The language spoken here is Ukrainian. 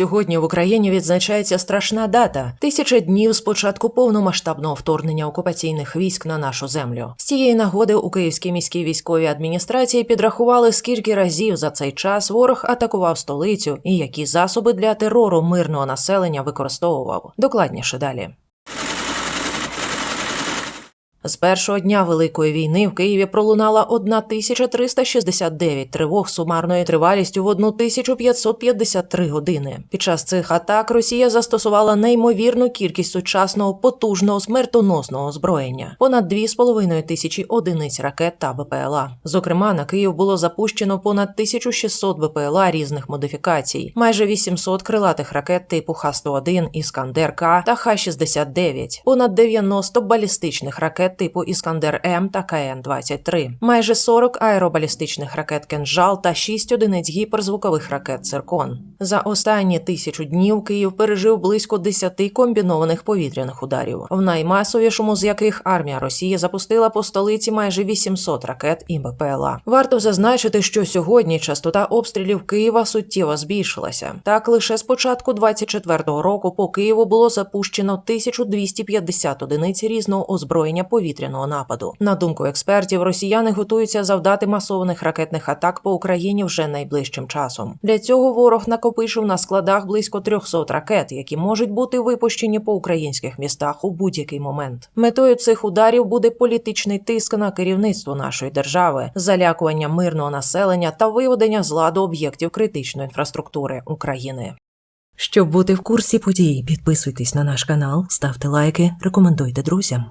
Сьогодні в Україні відзначається страшна дата тисяча днів з початку повномасштабного вторгнення окупаційних військ на нашу землю. З цієї нагоди у Київській міській військовій адміністрації підрахували, скільки разів за цей час ворог атакував столицю і які засоби для терору мирного населення використовував. Докладніше далі. З першого дня Великої війни в Києві пролунала 1369 тривог сумарною тривалістю в 1553 години. Під час цих атак Росія застосувала неймовірну кількість сучасного потужного смертоносного озброєння понад 2,5 тисячі одиниць ракет та БПЛА. Зокрема, на Київ було запущено понад 1600 БПЛА різних модифікацій, майже 800 крилатих ракет типу Х-101, Іскандер К та Х-69, понад 90 балістичних ракет типу Іскандер М та КН-23, майже 40 аеробалістичних ракет «Кинжал» та 6 одиниць гіперзвукових ракет «Циркон». За останні тисячу днів Київ пережив близько 10 комбінованих повітряних ударів, в наймасовішому з яких армія Росії запустила по столиці майже 800 ракет і БПЛА. Варто зазначити, що сьогодні частота обстрілів Києва суттєво збільшилася. Так лише з початку 24-го року по Києву було запущено 1250 одиниць різного озброєння повітряного нападу. На думку експертів, росіяни готуються завдати масованих ракетних атак по Україні вже найближчим часом. Для цього ворог накопичив на складах близько 300 ракет, які можуть бути випущені по українських містах у будь-який момент. Метою цих ударів буде політичний тиск на керівництво нашої держави, залякування мирного населення та виведення з ладу об'єктів критичної інфраструктури України. Щоб бути в курсі подій, підписуйтесь на наш канал, ставте лайки, рекомендуйте друзям.